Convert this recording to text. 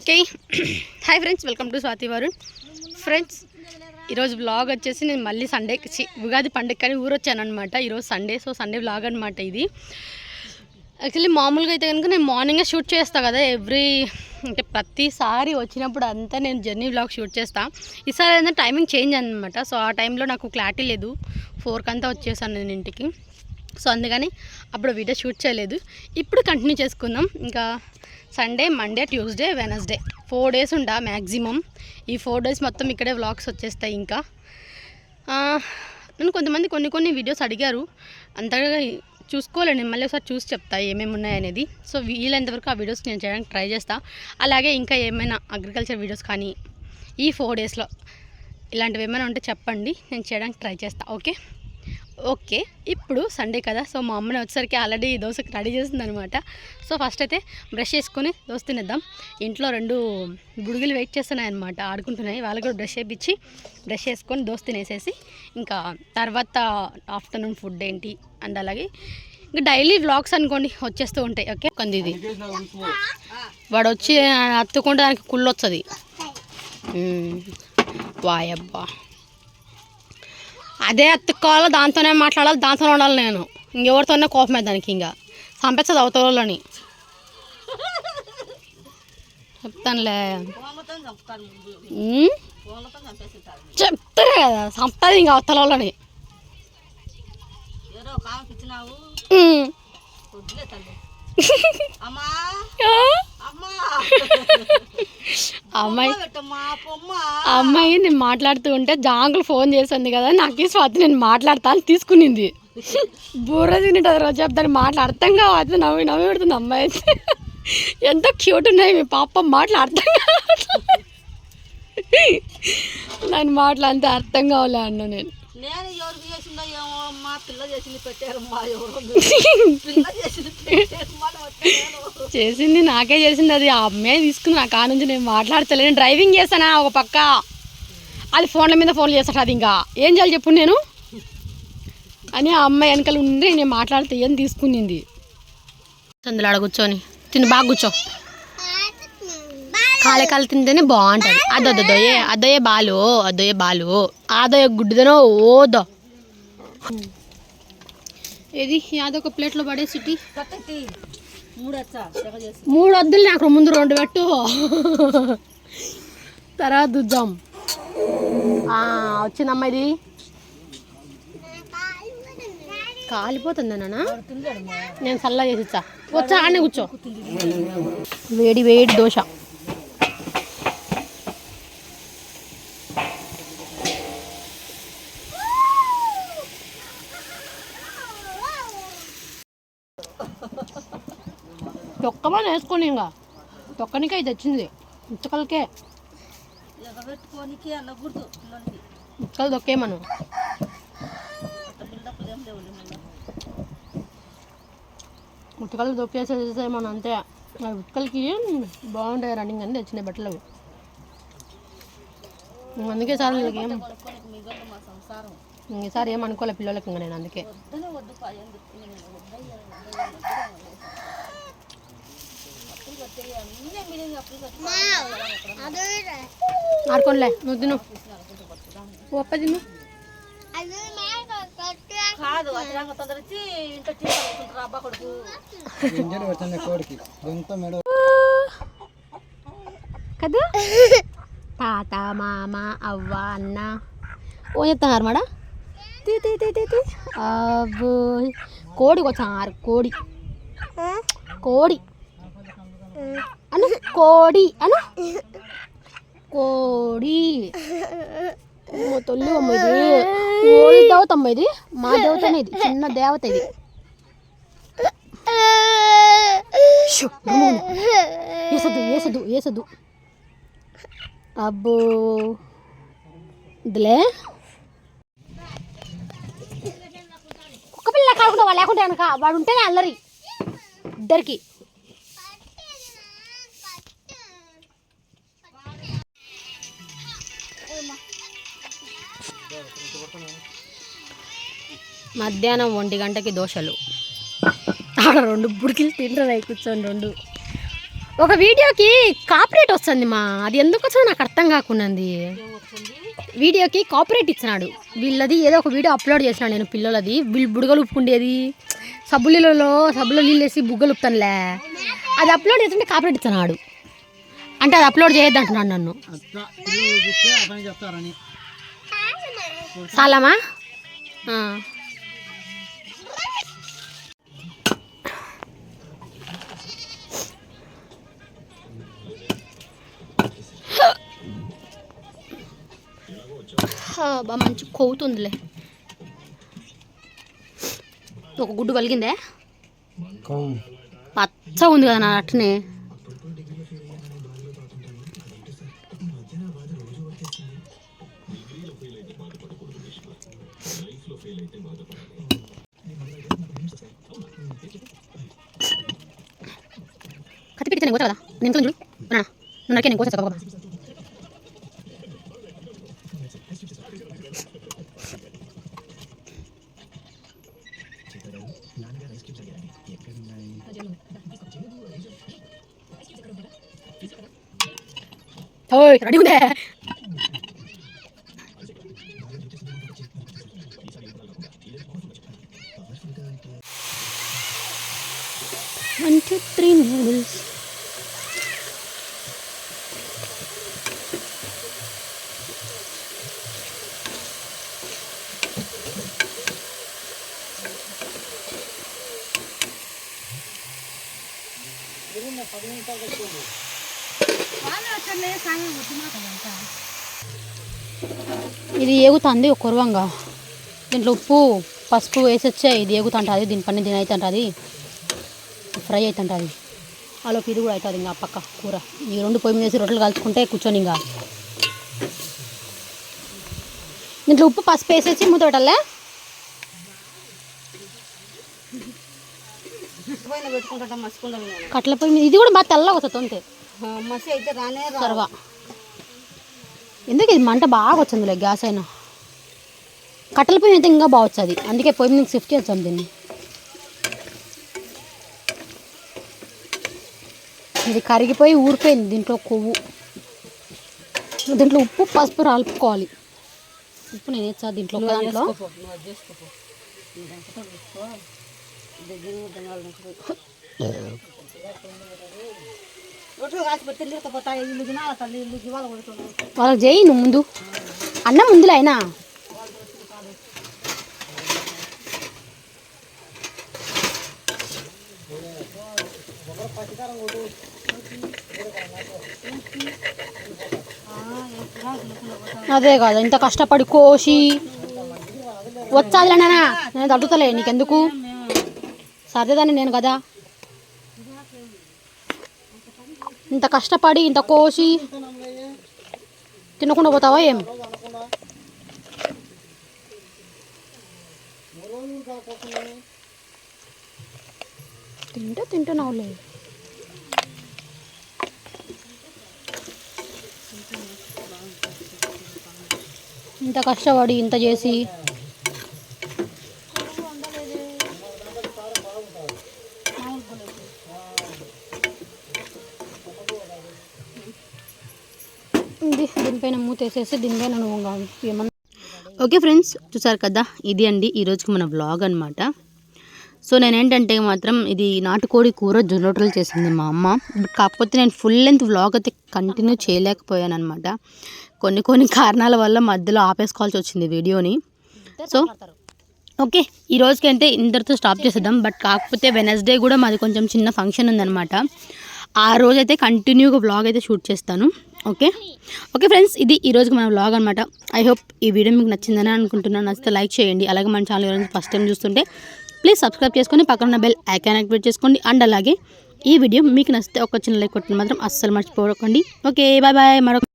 Okay. Hi friends welcome to Swathi Varun friends ఈరోజు blog వచ్చేసి నేను మళ్ళీ సండే ఉగాది పండుగ కానీ ఊరు వచ్చాను అనమాట ఈరోజు సండే సో సండే బ్లాగ్ అనమాట ఇది. యాక్చువల్లీ మామూలుగా అయితే కనుక నేను మార్నింగే షూట్ చేస్తాను కదా ఎవ్రీ అంటే ప్రతిసారి వచ్చినప్పుడు అంతా నేను జర్నీ బ్లాగ్ షూట్ చేస్తాను ఈసారి ఏదైనా టైమింగ్ చేంజ్ అనమాట సో ఆ టైంలో నాకు క్లారిటీ లేదు. ఫోర్కి అంతా వచ్చేసాను నేను ఇంటికి. సో అందుకని అప్పుడు వీడియో షూట్ చేయలేదు. ఇప్పుడు కంటిన్యూ చేసుకుందాం. ఇంకా Sunday Monday Tuesday Wednesday. Four days ఉండా మ్యాక్సిమం ఈ ఫోర్ డేస్ మొత్తం ఇక్కడే వ్లాగ్స్ వచ్చేస్తాయి ఇంకా. నేను నన్ను కొంతమంది కొన్ని కొన్ని వీడియోస్ అడిగారు. అంతగా చూసుకోలేండి మళ్ళీ ఒకసారి చూసి చెప్తా ఏమేమి ఉన్నాయనేది సో వీలైనంతవరకు ఆ వీడియోస్ నేను చేయడానికి ట్రై చేస్తా. అలాగే ఇంకా ఏమైనా అగ్రికల్చర్ వీడియోస్ కానీ ఈ ఫోర్ డేస్లో ఇలాంటివి ఏమైనా ఉంటే చెప్పండి. నేను చేయడానికి ట్రై చేస్తా. ఓకే? ఓకే ఇప్పుడు సండే కదా సో మా అమ్మని వచ్చేసరికి ఆల్రెడీ దోశకి రెడీ చేసింది అనమాట సో ఫస్ట్ అయితే బ్రష్ చేసుకొని దోశ తినేద్దాం. ఇంట్లో రెండు బుడుగులు వెయిట్ చేస్తున్నాయి అనమాట ఆడుకుంటున్నాయి. వాళ్ళకి కూడా బ్రష్ చేయించి బ్రష్ చేసుకొని దోశ తినేసేసి ఇంకా తర్వాత ఆఫ్టర్నూన్ ఫుడ్ ఏంటి అండ్ అలాగే ఇంకా డైలీ వ్లాగ్స్ అనుకోండి వచ్చేస్తూ ఉంటాయి ఓకే? కొంది ఇది. వాడు వచ్చి అత్తుకుంటే దానికి కుళ్ళు వస్తుంది వాయబ్బా. అదే అత్తుకోవాలి దాంతోనే మాట్లాడాలి దాంతోనే ఉండాలి నేను. ఇంకెవరితోనే కోపమే దానికి ఇంకా. చంపేస్తుంది అవతలని చెప్తానులే. ఉమ్? చెప్తానే కదా చంపుతుంది ఇంకా వద్దులే తల్లి. అమ్మా. అమ్మాయి అమ్మాయి నేను మాట్లాడుతూ ఉంటే జాంకులు ఫోన్ చేసింది కదా నాకు స్వాతి నేను మాట్లాడతా అని తీసుకునింది. బుర్ర తింటుంది రోజు చెప్తాను మాటలు అర్థం కావచ్చు నవ్వి నవ్వి పెడుతుంది అమ్మాయి అయితే. ఎంత క్యూట్ ఉన్నాయి మీ పాప మాటలు అర్థం కావట్లేదు. దాని మాటలు అంతే అర్థం కావాలి అన్న నేను. చేసిందో ఏమో మా పిల్ల చేసింది పెట్టారమ్మా ఎవరో పిల్ల చేసింది పెట్టారమ్మా అని వచ్చా నేను. చేసింది నాకే చేసింది అది ఆ అమ్మాయి తీసుకుని నా కా నుంచి నేను మాట్లాడతలే. నేను డ్రైవింగ్ చేస్తానా ఒక పక్క? అది ఫోన్ల మీద ఫోన్లు చేస్తాడు అది ఇంకా. ఏం చేయాలి చెప్పు నేను? అని ఆ అమ్మాయి వెనకాల ఉండి నేను మాట్లాడితే ఏం తీసుకునింది? అందులో ఆడ కూర్చొని. తిని బాగా కూర్చో. కాలే కాలు తింటేనే బాగుంటుంది. అదొద్దోయే అదోయే బాలు అదోయే బాలు అదోయే గుడ్డుదనో ఓదో ఏది? యాదొక ప్లేట్లో పడేసి కట్టెత్తి మూడచ్చా తెగ చేసి. మూడు వద్దులు నాకు ముందు రెండు పెట్టు. తర్వాత దుద్దాం వచ్చిందమ్మా ఇది. కాలిపోతుంది తిందాడమ్మా నేను చల్ల చేసి వచ్చా ఆడనే కూర్చో. వేడి వేడి దోశ. తొక్కనికే ఇది తొక్కేమను అట్ట బిల్డప్ ఏం లేవు మళ్ళీ ఉతకలు దొక్కేసేసేమని అంతే. ఆ ఉతకలకి బాగుంటాయి రన్నింగ్ అని తెచ్చినాయి బట్టలు. అవి అందుకే సార్ వీళ్ళకి ఈసారి ఏం అనుకోలే పిల్లలకి ఇంకా నేను అందుకే. ఆడుకోనిలే నువ్వు తిను. ఒప్ప తిను. కాదు తాత మామ అవ్వ అన్న. ఓ చెప్తున్నారు మేడం? తీ తీ తీ తీ తీ. అబ్బో కోడి వచ్చారు కోడి. కోడి. అను కోడి అను. కోడి. అమ్మో తొలి అమ్మ ఇది. ఓడి దేవత అమ్మ ఇది. మా దేవత ఇది. చిన్న దేవత ఇది. ఏసదు ఏసదు వేసద్దు అబ్బో. ఇదిలే. కుక్క పిల్ల కాకుండా లేకుంటే కనుక వాడు ఉంటేనే అల్లరి. ఇద్దరికి. మధ్యాహ్నం ఒంటి గంటకి దోశలు. ఆడ రెండు బుడికిలు తింటారు అవి కూర్చొని రెండు. ఒక వీడియోకి కాపరేట్ వస్తుంది మా. అది ఎందుకు వచ్చిందో నాకు అర్థం కాకున్నది వచ్చింది వీడియోకి కాపరేట్ ఇచ్చినాడు. వీళ్ళది ఏదో ఒక వీడియో అప్లోడ్ చేసినాడు నేను పిల్లలది. వీళ్ళు బుడగలు ఉప్పుకుండేది సబ్బులలో సబ్బులో నీళ్ళు వేసి బుగ్గలు ఉప్పుతానులే. అది అప్లోడ్ చేస్తుంటే కాపరేట్ ఇస్తున్నాడు అంటే అది అప్లోడ్ చేయొద్దు అంటున్నాడు నన్ను చాలామా బా మంచి కొవ్వుతుందిలే ఒక గుడ్డు కలిగిందే పచ్చ ఉంది కదా నా అట్నే. కత్తి పెడితే నేను కోతా కదా? నేను చూడు. నా నన్నకే నేను కోసేస్తా బాబా 덜 기다리고네. 원투 쓰리 누들스 이러면 가공이 따로 또 뭐? ఇది ఏగుతుంది ఒక కురవంగా. దీంట్లో ఉప్పు పసుపు వేసి వచ్చే ఇది ఏగుతుంటుంది దీని పని దీని అవుతుంటుంది ఫ్రై అవుతుంటుంది అలోకి ఇది కూడా అవుతుంది ఇంకా పక్క కూర. ఈ రెండు పొయ్యి మీద వేసి రొట్టెలు కాల్చుకుంటే కూర్చొని ఇంకా. దీంట్లో ఉప్పు పసుపు వేసేసి మూత పెట్టాలే? కట్ల పొయ్యి మీద ఇది కూడా బాగా తెల్లగా వస్తుంది అంతే. మసి అయితే రానే రా సర్వా. ఎందుకు ఇది మంట బాగా వచ్చిందిలే గ్యాస్ అయినా? కట్టెల పొయ్యి అయితే ఇంకా బాగా వచ్చేది. అందుకే పొయ్యి మీద షిఫ్ట్ చేస్తాం దీన్ని. ఇది కరిగిపోయి ఊరిపోయింది దీంట్లో కొవ్వు. దీంట్లో ఉప్పు పసుపు రాలుపుకోవాలి. ఉప్పు నేను దీంట్లో దాంట్లో. వాళ్ళకి చేయి నువ్వు ముందు. అన్న ముందులో అయినా. అదే కాదు ఇంత కష్టపడి కోసి. వచ్చాదిలే నాన్న నేను తగ్గుతలే నీకెందుకు? సర్దేదాన్ని నేను కదా. ఇంత కష్టపడి ఇంత కోసి తినకుండా పోతావా ఏం? తింటే తింటున్నావులే. ఇంత కష్టపడి ఇంత చేసి దీనిపైన మూతేసేసి దీనిపైన నువ్వు ఏమన్నా ఓకే ఫ్రెండ్స్ చూసారు కదా? ఇది అండి ఈరోజుకి మన వ్లాగ్ అనమాట సో నేనేంటంటే మాత్రం ఇది నాటుకోడి కూర జొన్న చేసింది మా అమ్మ. కాకపోతే నేను ఫుల్ లెంత్ వ్లాగ్ అయితే కంటిన్యూ చేయలేకపోయాను అనమాట కొన్ని కొన్ని కారణాల వల్ల మధ్యలో ఆపేసుకోవాల్సి వచ్చింది వీడియోని. సో ఓకే ఈ రోజుకి అయితే ఇందరితో స్టాప్ చేసేద్దాం. బట్ కాకపోతే వెనస్డే కూడా మాది కొంచెం చిన్న ఫంక్షన్ ఉందన్నమాట. ఆ రోజైతే కంటిన్యూగా వ్లాగ్ అయితే షూట్ చేస్తాను. ఓకే? ఓకే ఫ్రెండ్స్ ఇది ఈరోజు మన బ్లాగ్ అనమాట ఐ హోప్ ఈ వీడియో మీకు నచ్చిందని అనుకుంటున్నాను. నచ్చితే లైక్ చేయండి. అలాగే మన ఛానల్ ఎవరైనా ఫస్ట్ టైం చూస్తుంటే ప్లీజ్ సబ్స్క్రైబ్ చేసుకొని పక్కన ఉన్న బెల్ ఐకాన్ యాక్టివేట్ చేసుకోండి. అండ్ అలాగే ఈ వీడియో మీకు నచ్చితే ఒక చిన్న లైక్ కొట్టడం మాత్రం అస్సలు మర్చిపోకండి. ఓకే బాయ్ బాయ్ మరొక